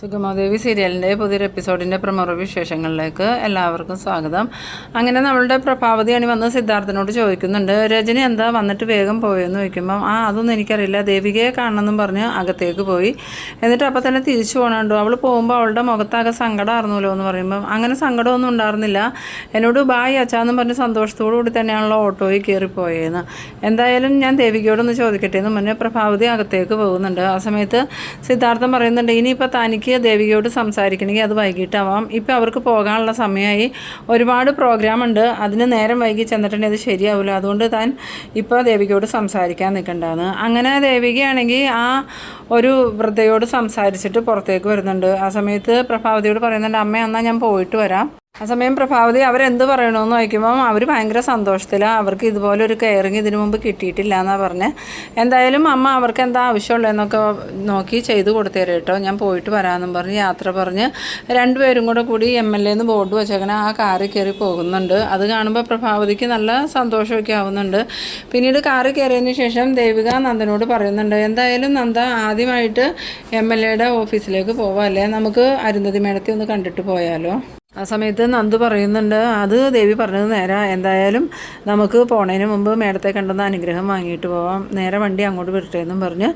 സുഗമാദേവി സീരിയലിന്റെ പുതിയൊരു എപ്പിസോഡിന്റെ പ്രമുഖ വിശേഷങ്ങളിലേക്ക് എല്ലാവർക്കും സ്വാഗതം. അങ്ങനെ നമ്മളുടെ പ്രഭാവതി അണി വന്ന് സിദ്ധാർത്ഥനോട് ചോദിക്കുന്നുണ്ട് രജനി എന്താ വന്നിട്ട് വേഗം പോയെന്ന് ചോദിക്കുമ്പം ആ അതൊന്നും എനിക്കറിയില്ല ദേവികയെ കാണണമെന്നും പറഞ്ഞ് അകത്തേക്ക് പോയി. എന്നിട്ട് അപ്പം തന്നെ തിരിച്ചു പോകണുണ്ടോ അവൾ പോകുമ്പോൾ അവളുടെ മുഖത്താകെ സങ്കടം സങ്കടമായിരുന്നല്ലോ എന്ന് പറയുമ്പം അങ്ങനെ സങ്കടമൊന്നും ഉണ്ടായിരുന്നില്ല. എന്നോട് ബായ് അച്ചാന്നും പറഞ്ഞ് സന്തോഷത്തോടു കൂടി തന്നെയാണല്ലോ ഓട്ടോയിൽ കയറിപ്പോയെന്ന്. എന്തായാലും ഞാൻ ദേവികയോടൊന്ന് ചോദിക്കട്ടെ എന്ന് പറഞ്ഞ് പ്രഭാവതി അകത്തേക്ക് പോകുന്നുണ്ട്. ആ സമയത്ത് സിദ്ധാർത്ഥൻ പറയുന്നുണ്ട് ഇനിയിപ്പോൾ തനിക്ക് ദേവികയോട് സംസാരിക്കണമെങ്കിൽ അത് വൈകിട്ടാവാം. ഇപ്പോൾ അവർക്ക് പോകാനുള്ള സമയമായി. ഒരുപാട് പ്രോഗ്രാം ഉണ്ട്. അതിന് നേരം വൈകി ചെന്നിട്ടുണ്ടെങ്കിൽ അത് ശരിയാവില്ല അതുകൊണ്ട് താൻ ഇപ്പോൾ ദേവികയോട് സംസാരിക്കാൻ നിൽക്കണ്ടാന്ന്. അങ്ങനെ ദേവികയാണെങ്കിൽ ആ ഒരു വൃദ്ധയോട് സംസാരിച്ചിട്ട് പുറത്തേക്ക് വരുന്നുണ്ട്. ആ സമയത്ത് പ്രഭാവതിയോട് പറയുന്നുണ്ട് അമ്മ എന്നാൽ ഞാൻ പോയിട്ട് വരാം. ആ സമയം പ്രഭാവതി അവരെന്ത് പറയണമെന്ന് ചോദിക്കുമ്പം അവർ ഭയങ്കര സന്തോഷത്തിലാണ് അവർക്ക് ഇതുപോലെ ഒരു കെയറിങ് ഇതിനു മുമ്പ് കിട്ടിയിട്ടില്ല എന്നാണ് പറഞ്ഞത് എന്തായാലും അമ്മ അവർക്ക് എന്താ ആവശ്യമുള്ളതെന്നൊക്കെ നോക്കി ചെയ്തു കൊടുത്തേരെ കേട്ടോ. ഞാൻ പോയിട്ട് വരാമെന്നും പറഞ്ഞ് യാത്ര പറഞ്ഞ് രണ്ടുപേരും കൂടെ കൂടി എം എൽ എന്ന് ബോർഡ് വെച്ചേക്കണ ആ കാറിൽ കയറി പോകുന്നുണ്ട്. അത് കാണുമ്പോൾ പ്രഭാവതിക്ക് നല്ല സന്തോഷമൊക്കെ ആവുന്നുണ്ട്. പിന്നീട് കാറിൽ കയറിയതിന് ശേഷം ദേവിക നന്ദനോട് പറയുന്നുണ്ട് എന്തായാലും നന്ദ ആദ്യമായിട്ട് എം എൽ എയുടെ ഓഫീസിലേക്ക് പോവാം അല്ലേ? നമുക്ക് അരുന്ധതി മേടത്തി ഒന്ന് കണ്ടിട്ട് പോയാലോ. ആ സമയത്ത് നന്ദു പറയുന്നുണ്ട് അത് ദേവി പറഞ്ഞത് നേരെ. എന്തായാലും നമുക്ക് പോണതിന് മുമ്പ് മേടത്തെ കണ്ടെന്ന് അനുഗ്രഹം വാങ്ങിയിട്ട് പോവാം. നേരെ വണ്ടി അങ്ങോട്ട് വിട്ടേ എന്നും പറഞ്ഞ്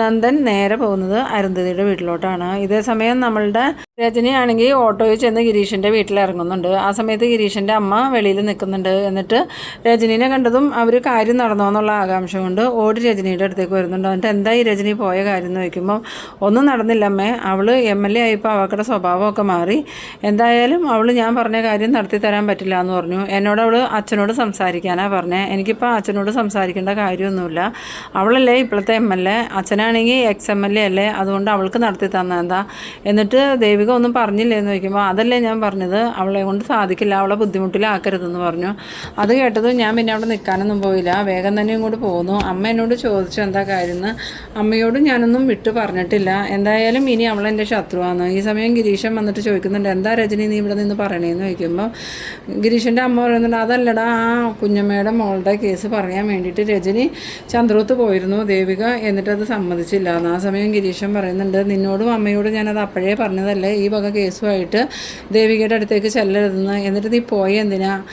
നന്ദൻ നേരെ പോകുന്നത് അരുന്ധതിയുടെ വീട്ടിലോട്ടാണ്. ഇതേ സമയം നമ്മളുടെ രജനിയാണെങ്കിൽ ഓട്ടോയിൽ ചെന്ന് ഗിരീഷിന്റെ വീട്ടിൽ ഇറങ്ങുന്നുണ്ട് ആ സമയത്ത് ഗിരീഷിന്റെ അമ്മ വെളിയിൽ നിൽക്കുന്നുണ്ട്. എന്നിട്ട് രജനീനെ കണ്ടതും അവർ കാര്യം നടന്നോ എന്നുള്ള ആകാംക്ഷ കൊണ്ട് ഓടി രജനിയുടെ അടുത്തേക്ക് വരുന്നുണ്ട്. എന്നിട്ട് എന്താ ഈ രജനി പോയ കാര്യം എന്ന് ചോദിക്കുമ്പോൾ ഒന്നും നടന്നില്ല അമ്മേ. അവൾ എം എൽ എ ആയപ്പോൾ അവക്കുടെ സ്വഭാവമൊക്കെ മാറി. എന്തായാലും അവൾ ഞാൻ പറഞ്ഞ കാര്യം നടത്തി തരാൻ പറ്റില്ല എന്ന് പറഞ്ഞു. എന്നോട് അവൾ അച്ഛനോട് സംസാരിക്കാനാണ് പറഞ്ഞത് എനിക്കിപ്പോൾ അച്ഛനോട് സംസാരിക്കേണ്ട കാര്യമൊന്നുമില്ല. അവളല്ലേ ഇപ്പോഴത്തെ എം എൽ എ അച്ഛനാണെങ്കിൽ എക്സ് എം എൽ എ അല്ലേ? അതുകൊണ്ട് അവൾക്ക് നടത്തി തന്നെന്താ എന്നിട്ട് എന്നിട്ട് ദേവിക ഒന്നും പറഞ്ഞില്ലേ എന്ന് ചോദിക്കുമ്പോൾ അതല്ലേ ഞാൻ പറഞ്ഞത്? അവളെ കൊണ്ട് സാധിക്കില്ല അവളെ ബുദ്ധിമുട്ടിലാക്കരുതെന്ന് പറഞ്ഞു. അത് കേട്ടത് ഞാൻ പിന്നെ അവിടെ നിൽക്കാനൊന്നും പോയില്ല. വേഗം തന്നെ ഇങ്ങോട്ട് പോന്നു. അമ്മ എന്നോട് ചോദിച്ചു എന്താ കാര്യം അമ്മയോട് ഞാനൊന്നും വിട്ടു പറഞ്ഞിട്ടില്ല. എന്തായാലും ഇനി അവളെന്റെ ശത്രുവാണ് ഈ സമയം ഗിരീഷൻ വന്നിട്ട് ചോദിക്കുന്നുണ്ട് എന്താ രജനി നീ ഇവിടെ നിന്ന് പറയണേന്ന്? ചോദിക്കുമ്പോൾ ഗിരീഷന്റെ അമ്മ പറയുന്നുണ്ട് അതല്ലടാ ആ കുഞ്ഞമ്മയുടെ മോളുടെ കേസ് പറയാൻ വേണ്ടിയിട്ട് രജനി ചന്ദ്രത്ത് പോയിരുന്നു ദേവിക എന്നിട്ടത് സമ്മതിച്ചില്ല ആ സമയം ഗിരീഷൻ പറയുന്നുണ്ട് നിന്നോടും അമ്മയോടും ഞാനത് അപ്പോഴേ പറഞ്ഞതല്ലേ? ഈ വക കേസുമായിട്ട് ദേവികയുടെ അടുത്തേക്ക് ചെല്ലരുതെന്ന്. എന്നിട്ട് നീ പോയ എന്തിനാ?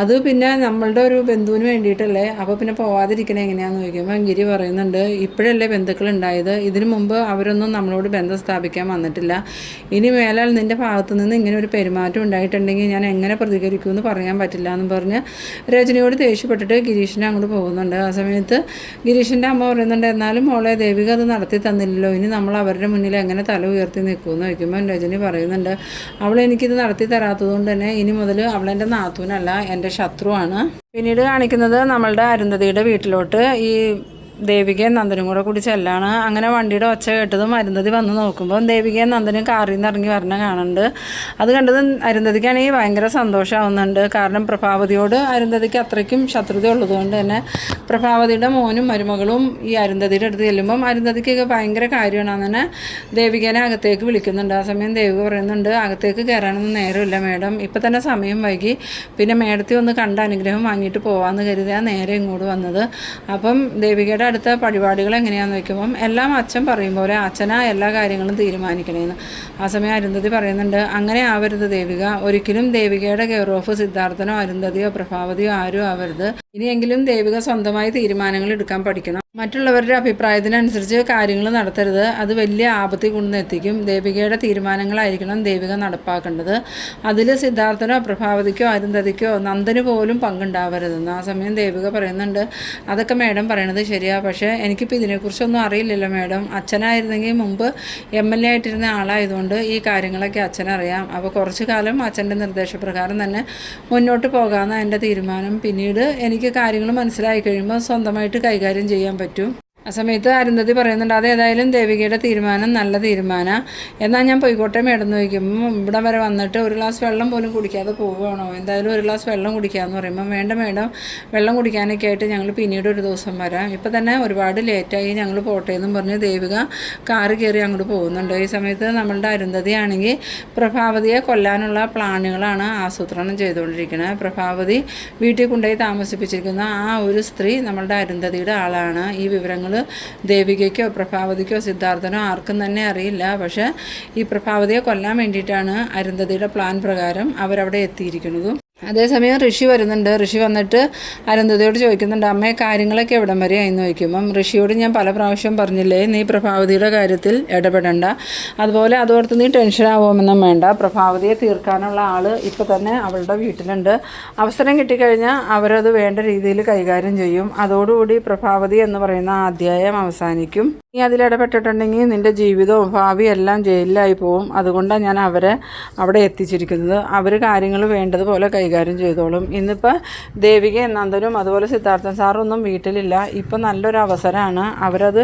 അത് പിന്നെ നമ്മളുടെ ഒരു ബന്ധുവിന് വേണ്ടിയിട്ടല്ലേ? അപ്പോൾ പിന്നെ പോവാതിരിക്കണേ എങ്ങനെയാണെന്ന് ചോദിക്കുമ്പോൾ ഗിരി പറയുന്നുണ്ട് ഇപ്പോഴല്ലേ ബന്ധുക്കൾ ഉണ്ടായത് ഇതിനു മുമ്പ് അവരൊന്നും നമ്മളോട് ബന്ധം സ്ഥാപിക്കാൻ വന്നിട്ടില്ല. ഇനി മേലാൽ നിന്റെ ഭാഗത്തു നിന്ന് ഇങ്ങനെ ഒരു പെരുമാറ്റം ഉണ്ടായിട്ടുണ്ടെങ്കിൽ ഞാൻ എങ്ങനെ പ്രതികരിക്കുമെന്ന് പറയാൻ പറ്റില്ല എന്ന് പറഞ്ഞ് രജനിയോട് ദേഷ്യപ്പെട്ടിട്ട് ഗിരീഷിനെ അങ്ങോട്ട് പോകുന്നുണ്ട്. ആ സമയത്ത് ഗിരീഷിന്റെ അമ്മ പറയുന്നുണ്ട് എന്നാലും മോളെ ദേവിക അത് നടത്തി തന്നില്ലല്ലോ. ഇനി നമ്മൾ അവരുടെ മുന്നിൽ എങ്ങനെ തല ഉയർത്തി നിൽക്കുമെന്ന് ചോദിക്കുമ്പോൾ രജനി പറയുന്നുണ്ട് അവൾ എനിക്കിത് നടത്തി തരാത്തതുകൊണ്ട് തന്നെ ഇനി മുതൽ അവളെന്റെ നാത്തൂനല്ല എന്റെ ശത്രുവാണ്. പിന്നീട് കാണിക്കുന്നത് നമ്മളുടെ അരുന്ധതിയുടെ വീട്ടിലോട്ട്. ഈ ദേവികയും നന്ദനും കൂടെ കൂടി ചെല്ലാണ്. അങ്ങനെ വണ്ടിയുടെ ഒച്ച കേട്ടതും അരുന്ധതി വന്ന് നോക്കുമ്പോൾ ദേവികയും നന്ദനും കാറിൽ നിന്ന് ഇറങ്ങി വരണ കാണുന്നുണ്ട്. അത് കണ്ടത് അരുന്ധതിക്കാണെങ്കിൽ ഭയങ്കര സന്തോഷമാവുന്നുണ്ട്. കാരണം പ്രഭാവതിയോട് അരുന്ധതിക്ക് അത്രയ്ക്കും ശത്രുത ഉള്ളതുകൊണ്ട് തന്നെ പ്രഭാവതിയുടെ മോനും മരുമകളും ഈ അരുന്ധതിയുടെ അടുത്ത് ചെല്ലുമ്പം അരുന്ധതിക്കൊക്കെ ഭയങ്കര കാര്യമാണ് തന്നെ ദേവികനെ അകത്തേക്ക് വിളിക്കുന്നുണ്ട്. ആ സമയം ദേവിക പറയുന്നുണ്ട് അകത്തേക്ക് കയറാനൊന്നും നേരമില്ല മേഡം. ഇപ്പം തന്നെ സമയം വൈകി. പിന്നെ മേഡത്തെ ഒന്ന് കണ്ട അനുഗ്രഹം വാങ്ങിയിട്ട് പോകാമെന്ന് കരുതിയാണ് നേരെ ഇങ്ങോട്ട് വന്നത്. അപ്പം ദേവികയുടെ അടുത്ത പരിപാടികൾ എങ്ങനെയാണെന്ന് വെക്കുമ്പം എല്ലാം അച്ഛൻ പറയും പോലെ അച്ഛനാ എല്ലാ കാര്യങ്ങളും തീരുമാനിക്കണേന്ന്. ആ സമയം അരുന്ധതി പറയുന്നുണ്ട് അങ്ങനെ ആവരുത് ദേവിക. ഒരിക്കലും ദേവികയുടെ കെയർ ഓഫ് സിദ്ധാർത്ഥനോ അരുന്ധതിയോ പ്രഭാവതിയോ ആരും ആവരുത്. ഇനിയെങ്കിലും ദേവിക സ്വന്തമായി തീരുമാനങ്ങൾ എടുക്കാൻ പഠിക്കണം. മറ്റുള്ളവരുടെ അഭിപ്രായത്തിനനുസരിച്ച് കാര്യങ്ങൾ നടത്തരുത്. അത് വലിയ ആപത്തിൽ കൊണ്ടുവന്നെത്തിക്കും ദേവികയുടെ തീരുമാനങ്ങളായിരിക്കണം ദേവിക നടപ്പാക്കേണ്ടത്. അതിൽ സിദ്ധാർത്ഥനോ പ്രഭാവതിക്കോ അരുന്ധതിക്കോ നന്ദന് പോലും പങ്കുണ്ടാവരുതെന്ന്. ആ സമയം ദേവിക പറയുന്നുണ്ട്. അതൊക്കെ മേഡം പറയണത് ശരിയാ. പക്ഷേ എനിക്കിപ്പോൾ ഇതിനെക്കുറിച്ചൊന്നും അറിയില്ലല്ലോ മേഡം. അച്ഛനായിരുന്നെങ്കിൽ മുമ്പ് എം എൽ എ ആയിട്ടിരുന്ന ആളായതുകൊണ്ട് ഈ കാര്യങ്ങളൊക്കെ അച്ഛനറിയാം. അപ്പോൾ കുറച്ച് കാലം അച്ഛന്റെ നിർദ്ദേശപ്രകാരം തന്നെ മുന്നോട്ട് പോകാമെന്ന എന്റെ തീരുമാനം. പിന്നീട് എനിക്ക് കാര്യങ്ങൾ മനസ്സിലായി കഴിയുമ്പോൾ സ്വന്തമായിട്ട് കൈകാര്യം ചെയ്യാൻ പറ്റും. ആ സമയത്ത് അരുന്ധതി പറയുന്നുണ്ട് അത് ഏതായാലും ദേവികയുടെ തീരുമാനം നല്ല തീരുമാനമാണ് എന്നാൽ ഞാൻ പോയിക്കോട്ടെ മേടം ചോദിക്കുമ്പോൾ ഇവിടെ വരെ വന്നിട്ട് ഒരു ഗ്ലാസ് വെള്ളം പോലും കുടിക്കാതെ പോവുകയാണോ? എന്തായാലും ഒരു ഗ്ലാസ് വെള്ളം കുടിക്കാമെന്ന് പറയുമ്പോൾ വേണ്ട മേഡം വെള്ളം കുടിക്കാനൊക്കെ ആയിട്ട് ഞങ്ങൾ പിന്നീട് ഒരു ദിവസം വരാം. ഇപ്പം തന്നെ ഒരുപാട് ലേറ്റായി ഞങ്ങൾ പോട്ടെ എന്നും പറഞ്ഞ് ദേവിക കാറ് കയറി അങ്ങോട്ട് പോകുന്നുണ്ട്. ഈ സമയത്ത് നമ്മളുടെ അരുന്ധതി ആണെങ്കിൽ പ്രഭാവതിയെ കൊല്ലാനുള്ള പ്ലാനുകളാണ് ആസൂത്രണം ചെയ്തുകൊണ്ടിരിക്കുന്നത്. പ്രഭാവതി വീട്ടിൽ കൊണ്ടുപോയി താമസിപ്പിച്ചിരിക്കുന്ന ആ ഒരു സ്ത്രീ നമ്മളുടെ അരുന്ധതിയുടെ ആളാണ്. ഈ വിവരങ്ങൾ ദേവികയ്ക്കോ പ്രഭാവതിക്കോ സിദ്ധാർത്ഥനോ ആർക്കും തന്നെ അറിയില്ല. പക്ഷേ ഈ പ്രഭാവതിയെ കൊല്ലാൻ വേണ്ടിയിട്ടാണ് അരുന്ധതിയുടെ പ്ലാൻ പ്രകാരം അവരവിടെ എത്തിയിരിക്കുന്നതും. അതേസമയം ഋഷി വരുന്നുണ്ട്. ഋഷി വന്നിട്ട് അനന്തതയോട് ചോദിക്കുന്നുണ്ട് അമ്മയെ കാര്യങ്ങളൊക്കെ എവിടം വരെ ആയിരുന്നു ചോദിക്കുമ്പം ഋഷിയോട് ഞാൻ പല പ്രാവശ്യം പറഞ്ഞില്ലേ നീ പ്രഭാവതിയുടെ കാര്യത്തിൽ ഇടപെടണ്ട. അതുപോലെ അതോർത്ത് നീ ടെൻഷൻ ആവുമെന്നും വേണ്ട. പ്രഭാവതിയെ തീർക്കാനുള്ള ആൾ ഇപ്പോൾ തന്നെ അവളുടെ വീട്ടിലുണ്ട്. അവസരം കിട്ടിക്കഴിഞ്ഞാൽ അവരത് വേണ്ട രീതിയിൽ കൈകാര്യം ചെയ്യും. അതോടുകൂടി പ്രഭാവതി എന്ന് പറയുന്ന അധ്യായം അവസാനിക്കും. നീ അതിലിടപെട്ടിട്ടുണ്ടെങ്കിൽ നിന്റെ ജീവിതവും ഭാവിയും എല്ലാം ജയിലിലായി പോവും. അതുകൊണ്ടാണ് ഞാൻ അവരെ അവിടെ എത്തിച്ചിരിക്കുന്നത്. അവർ കാര്യങ്ങൾ വേണ്ടതുപോലെ കൈകാര്യം ചെയ്തോളും. ഇന്നിപ്പോൾ ദേവിക നന്ദനും അതുപോലെ സിദ്ധാർത്ഥൻ സാറൊന്നും വീട്ടിലില്ല. ഇപ്പം നല്ലൊരു അവസരമാണ് അവരത്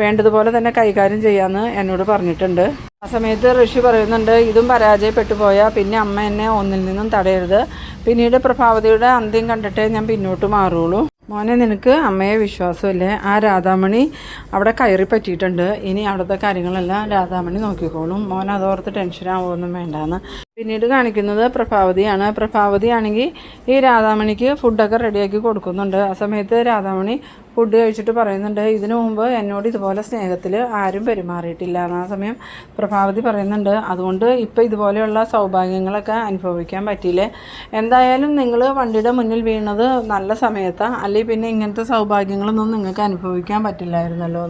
വേണ്ടതുപോലെ തന്നെ കൈകാര്യം ചെയ്യാമെന്ന് എന്നോട് പറഞ്ഞിട്ടുണ്ട്. ആ സമയത്ത് ഋഷി പറയുന്നുണ്ട് ഇതും പരാജയപ്പെട്ടു പോയാൽ പിന്നെ അമ്മ എന്നെ ഒന്നിൽ നിന്നും തടയരുത്. പിന്നീട് പ്രഭാവതിയുടെ അന്ത്യം കണ്ടിട്ടേ ഞാൻ പിന്നോട്ട് മാറുള്ളൂ. മോനെ നിനക്ക് അമ്മയെ വിശ്വാസമില്ലേ? ആ രാധാമണി അവിടെ കയറി പറ്റിയിട്ടുണ്ട്. ഇനി അവിടുത്തെ കാര്യങ്ങളെല്ലാം രാധാമണി നോക്കിക്കോളും. മോനെ അതോർത്ത് ടെൻഷൻ ആവുമൊന്നും വേണ്ടാന്ന്. പിന്നീട് കാണിക്കുന്നത് പ്രഭാവതിയാണ്. പ്രഭാവതി ആണെങ്കിൽ ഈ രാധാമണിക്ക് ഫുഡൊക്കെ റെഡിയാക്കി കൊടുക്കുന്നുണ്ട്. ആ സമയത്ത് രാധാമണി ഫുഡ് കഴിച്ചിട്ട് പറയുന്നുണ്ട് ഇതിനു മുമ്പ് എന്നോട് ഇതുപോലെ സ്നേഹത്തിൽ ആരും പെരുമാറിയിട്ടില്ല ആ സമയം പ്രഭാവതി പറയുന്നുണ്ട്. അതുകൊണ്ട് ഇപ്പോൾ ഇതുപോലെയുള്ള സൗഭാഗ്യങ്ങളൊക്കെ അനുഭവിക്കാൻ പറ്റിയില്ലേ? എന്തായാലും നിങ്ങൾ വണ്ടിയുടെ മുന്നിൽ വീണത് നല്ല സമയത്താണ് അല്ലെങ്കിൽ പിന്നെ ഇങ്ങനത്തെ സൗഭാഗ്യങ്ങളൊന്നും നിങ്ങൾക്ക് അനുഭവിക്കാൻ പറ്റില്ലായിരുന്നല്ലോ.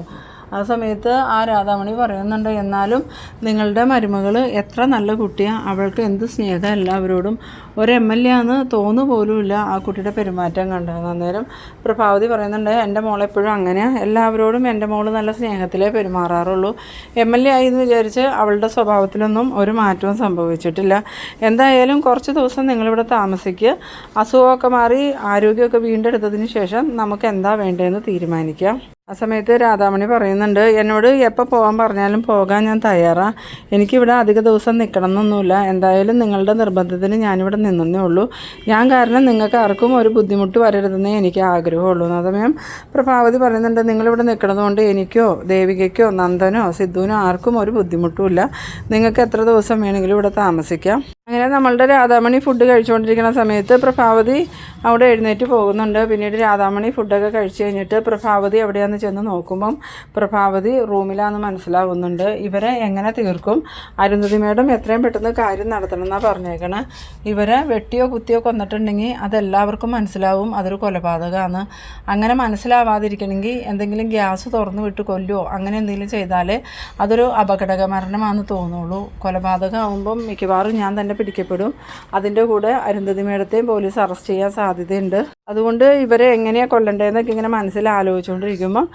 ആ സമയത്ത് ആ രാധാമണി പറയുന്നുണ്ട് എന്നാലും നിങ്ങളുടെ മരുമകൾ എത്ര നല്ല കുട്ടിയാണ് അവൾക്ക് എന്ത് സ്നേഹം എല്ലാവരോടും. ഒരു എം എൽ എ ആണെന്ന് തോന്നു പോലുമില്ല ആ കുട്ടിയുടെ പെരുമാറ്റം കണ്ടത് അന്നേരം പ്രഭാവതി പറയുന്നുണ്ട് എന്റെ മോളെപ്പോഴും അങ്ങനെയാണ് എല്ലാവരോടും എന്റെ മോൾ നല്ല സ്നേഹത്തിലേ പെരുമാറാറുള്ളൂ. എം എൽ എ ആയി എന്ന് വിചാരിച്ച് അവളുടെ സ്വഭാവത്തിലൊന്നും ഒരു മാറ്റവും സംഭവിച്ചിട്ടില്ല. എന്തായാലും കുറച്ച് ദിവസം നിങ്ങളിവിടെ താമസിക്കുക അസുഖമൊക്കെ മാറി ആരോഗ്യമൊക്കെ വീണ്ടെടുത്തതിന് ശേഷം നമുക്ക് എന്താ വേണ്ടതെന്ന് തീരുമാനിക്കാം. ആ സമയത്ത് രാധാമണി പറയുന്നുണ്ട് എന്നോട് എപ്പോൾ പോകാൻ പറഞ്ഞാലും പോകാൻ ഞാൻ തയ്യാറാണ് എനിക്കിവിടെ അധിക ദിവസം നിൽക്കണം എന്നൊന്നുമില്ല എന്തായാലും നിങ്ങളുടെ നിർബന്ധത്തിന് ഞാനിവിടെ നിന്നേ ഉള്ളൂ. ഞാൻ കാരണം നിങ്ങൾക്ക് ആർക്കും ഒരു ബുദ്ധിമുട്ട് വരരുതെന്നേ എനിക്ക് ആഗ്രഹമുള്ളൂ. അതേസമയം പ്രഭാവതി പറയുന്നുണ്ട് നിങ്ങളിവിടെ നിൽക്കണതുകൊണ്ട് എനിക്കോ ദേവികയ്ക്കോ നന്ദനോ സിദ്ധുവിനോ ആർക്കും ഒരു ബുദ്ധിമുട്ടുമില്ല. നിങ്ങൾക്ക് എത്ര ദിവസം വേണമെങ്കിലും ഇവിടെ താമസിക്കാം. അങ്ങനെ നമ്മളുടെ രാധാമണി ഫുഡ് കഴിച്ചുകൊണ്ടിരിക്കുന്ന സമയത്ത് പ്രഭാവതി അവിടെ എഴുന്നേറ്റ് പോകുന്നുണ്ട്. പിന്നീട് രാധാമണി ഫുഡൊക്കെ കഴിച്ചു കഴിഞ്ഞിട്ട് പ്രഭാവതി എവിടെയാണെന്ന് ചെന്ന് നോക്കുമ്പം പ്രഭാവതി റൂമിലാണെന്ന് മനസ്സിലാവുന്നുണ്ട്. ഇവരെ എങ്ങനെ തീർക്കും? അരുന്ധതി മേഡം എത്രയും പെട്ടെന്ന് കാര്യം നടത്തണം എന്നാണ് പറഞ്ഞേക്കണേ. ഇവരെ വെട്ടിയോ കുത്തിയോ കൊന്നിട്ടുണ്ടെങ്കിൽ അതെല്ലാവർക്കും മനസ്സിലാവും അതൊരു കൊലപാതകമാണ് അങ്ങനെ മനസ്സിലാവാതിരിക്കണമെങ്കിൽ എന്തെങ്കിലും ഗ്യാസ് തുറന്നു വിട്ട് കൊല്ലുമോ അങ്ങനെ എന്തെങ്കിലും ചെയ്താൽ അതൊരു അപകടക മരണമാണെന്ന് തോന്നുള്ളൂ. കൊലപാതകമാകുമ്പം മിക്കവാറും ഞാൻ തന്നെ പിടിക്കപ്പെടും. അതിന്റെ കൂടെ അരുന്ധതി മേഡത്തെയും പോലീസ് അറസ്റ്റ് ചെയ്യാൻ സാധ്യതയുണ്ട്. അതുകൊണ്ട് ഇവരെ എങ്ങനെയാണ് കൊല്ലണ്ടതെന്നൊക്കെ ഇങ്ങനെ മനസ്സിൽ ആലോചിച്ചുകൊണ്ടിരിക്കുമ്പോൾ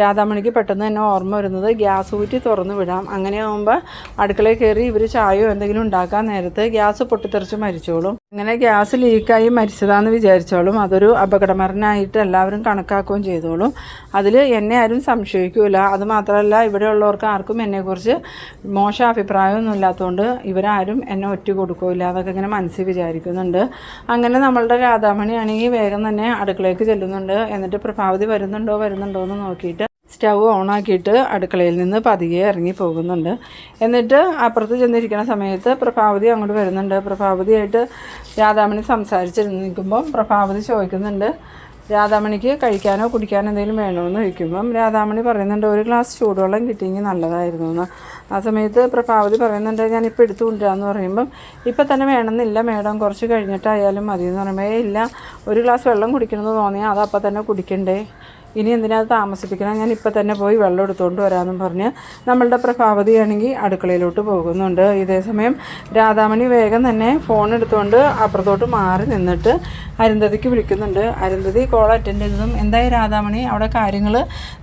രാധാമണിക്ക് പെട്ടെന്ന് തന്നെ ഓർമ്മ വരുന്നത് ഗ്യാസ് ഊറ്റി തുറന്നു വിടാം. അങ്ങനെ ആകുമ്പോൾ അടുക്കളയിൽ കയറി ഇവർ ചായയോ എന്തെങ്കിലും ഉണ്ടാക്കാൻ നേരത്ത് ഗ്യാസ് പൊട്ടിത്തെറിച്ച് മരിച്ചോളും. അങ്ങനെ ഗ്യാസ് ലീക്കായി മരിച്ചതാന്ന് വിചാരിച്ചോളും. അതൊരു അപകടമരണമായിട്ട് എല്ലാവരും കണക്കാക്കുകയും ചെയ്തോളും. അതിൽ എന്നെ ആരും സംശയിക്കൂല. അത് മാത്രമല്ല ഇവിടെയുള്ളവർക്ക് ആർക്കും എന്നെക്കുറിച്ച് മോശം അഭിപ്രായമൊന്നും ഇല്ലാത്തതുകൊണ്ട് ഇവരാരും എന്നെ ഒറ്റ കൊടുക്കില്ല അതൊക്കെ ഇങ്ങനെ മനസ്സിൽ വിചാരിക്കുന്നുണ്ട്. അങ്ങനെ നമ്മളുടെ രാധാമണി ആണെങ്കിൽ വേഗം തന്നെ അടുക്കളയ്ക്ക് ചെല്ലുന്നുണ്ട്. എന്നിട്ട് പ്രഭാവതി വരുന്നുണ്ടോ വരുന്നുണ്ടോ എന്ന് നോക്കിയിട്ട് സ്റ്റൗ ഓണാക്കിയിട്ട് അടുക്കളയിൽ നിന്ന് പതിയെ ഇറങ്ങി പോകുന്നുണ്ട്. എന്നിട്ട് അപ്പുറത്ത് ചെന്നിരിക്കുന്ന സമയത്ത് പ്രഭാവതി അങ്ങോട്ട് വരുന്നുണ്ട്. പ്രഭാവതിയായിട്ട് രാധാമണി സംസാരിച്ചിരുന്ന് നിൽക്കുമ്പം പ്രഭാവതി ചോദിക്കുന്നുണ്ട് രാധാമണിക്ക് കഴിക്കാനോ കുടിക്കാനോ എന്തെങ്കിലും വേണമെന്ന് ചോദിക്കുമ്പം രാധാമണി പറയുന്നുണ്ട് ഒരു ഗ്ലാസ് ചൂടുവെള്ളം കിട്ടിയെങ്കിൽ നല്ലതായിരുന്നു എന്ന് ആ സമയത്ത് പ്രഭാവതി പറയുന്നുണ്ട് ഞാനിപ്പോൾ എടുത്തു കൊണ്ടുവരാമെന്ന് പറയുമ്പം ഇപ്പം തന്നെ വേണമെന്നില്ല മേഡം കുറച്ച് കഴിഞ്ഞിട്ടായാലും മതി എന്ന് പറയുമ്പോൾ ഇല്ല ഒരു ഗ്ലാസ് വെള്ളം കുടിക്കണമെന്ന് തോന്നിയാൽ അത് അപ്പം തന്നെ കുടിക്കണ്ടേ? ഇനി എന്തിനാ താമസിപ്പിക്കണം? ഞാൻ ഇപ്പം തന്നെ പോയി വെള്ളം എടുത്തുകൊണ്ട് വരാമെന്നും പറഞ്ഞ് നമ്മളുടെ പ്രഭാവതിയാണെങ്കിൽ അടുക്കളയിലോട്ട് പോകുന്നുണ്ട്. ഇതേ സമയം രാധാമണി വേഗം തന്നെ ഫോൺ എടുത്തുകൊണ്ട് അപ്പുറത്തോട്ട് മാറി നിന്നിട്ട് അരുന്ധതിക്ക് വിളിക്കുന്നുണ്ട്. അരുന്ധതി കോൾ അറ്റൻഡ് ചെയ്തതും എന്തായി രാധാമണി? അവിടെ കാര്യങ്ങൾ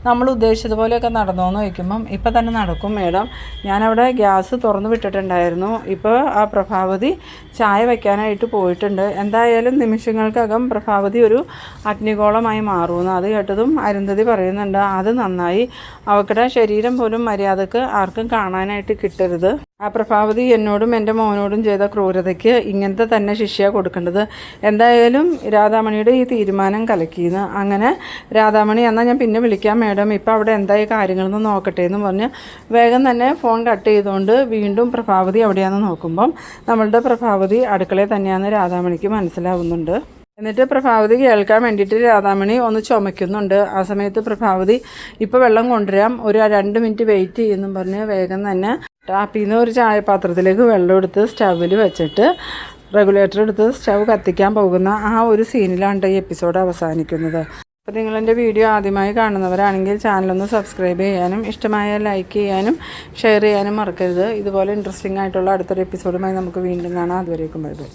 നമ്മൾ ഉദ്ദേശിച്ചതുപോലെയൊക്കെ നടന്നോ എന്ന് ചോദിക്കുമ്പം ഇപ്പം തന്നെ നടക്കും മേഡം. ഞാനവിടെ ഗ്യാസ് തുറന്നു വിട്ടിട്ടുണ്ടായിരുന്നു. ഇപ്പോൾ ആ പ്രഭാവതി ചായ വയ്ക്കാനായിട്ട് പോയിട്ടുണ്ട്. എന്തായാലും നിമിഷങ്ങൾക്കകം പ്രഭാവതി ഒരു അഗ്നികോളമായി മാറുമെന്ന് അത് കേട്ടതും അരുന്ധതി പറയുന്നുണ്ട് അത് നന്നായി. അവക്കടെ ശരീരം പോലും മര്യാദയ്ക്ക് ആർക്കും കാണാനായിട്ട് കിട്ടരുത്. ആ പ്രഭാവതി എന്നോടും എന്റെ മോനോടും ചെയ്ത ക്രൂരതയ്ക്ക് ഇങ്ങനത്തെ തന്നെ ശിക്ഷയാണ് കൊടുക്കേണ്ടത്. എന്തായാലും രാധാമണിയുടെ ഈ തീരുമാനം കലക്കിയെന്ന് അങ്ങനെ രാധാമണി എന്നാൽ ഞാൻ പിന്നെ വിളിക്കാം മാഡം. ഇപ്പോൾ അവിടെ എന്തായി കാര്യങ്ങളെന്ന് നോക്കട്ടെ എന്ന് പറഞ്ഞ് വേഗം തന്നെ ഫോൺ കട്ട് ചെയ്തുകൊണ്ട് വീണ്ടും പ്രഭാവതി എവിടെയാണെന്ന് നോക്കുമ്പം നമ്മളുടെ പ്രഭാവതി അടുക്കളയിൽ തന്നെയാണെന്ന് രാധാമണിക്ക് മനസ്സിലാവുന്നുണ്ട്. എന്നിട്ട് പ്രഭാവതി കേൾക്കാൻ വേണ്ടിയിട്ട് രാധാമണി ഒന്ന് ചുമയ്ക്കുന്നുണ്ട്. ആ സമയത്ത് പ്രഭാവതി ഇപ്പോൾ വെള്ളം കൊണ്ടുവരാം. ഒരു രണ്ട് മിനിറ്റ് വെയിറ്റ് ചെയ്യുന്നു പറഞ്ഞ് വേഗം തന്നെ ടാപ്പിൽ നിന്ന് ഒരു ചായപാത്രത്തിലേക്ക് വെള്ളം എടുത്ത് സ്റ്റവിൽ വെച്ചിട്ട് റെഗുലേറ്റർ എടുത്ത് സ്റ്റവ് കത്തിക്കാൻ പോകുന്ന ആ ഒരു സീനിലാണ് ഈ എപ്പിസോഡ് അവസാനിക്കുന്നത്. അപ്പോൾ നിങ്ങളെന്റെ വീഡിയോ ആദ്യമായി കാണുന്നവരാണെങ്കിൽ ചാനലൊന്ന് സബ്സ്ക്രൈബ് ചെയ്യാനും ഇഷ്ടമായ ലൈക്ക് ചെയ്യാനും ഷെയർ ചെയ്യാനും മറക്കരുത്. ഇതുപോലെ ഇൻട്രസ്റ്റിംഗ് ആയിട്ടുള്ള അടുത്തൊരു എപ്പിസോഡുമായി നമുക്ക് വീണ്ടും കാണാം. അതുവരേക്കും ബൈ ബൈ.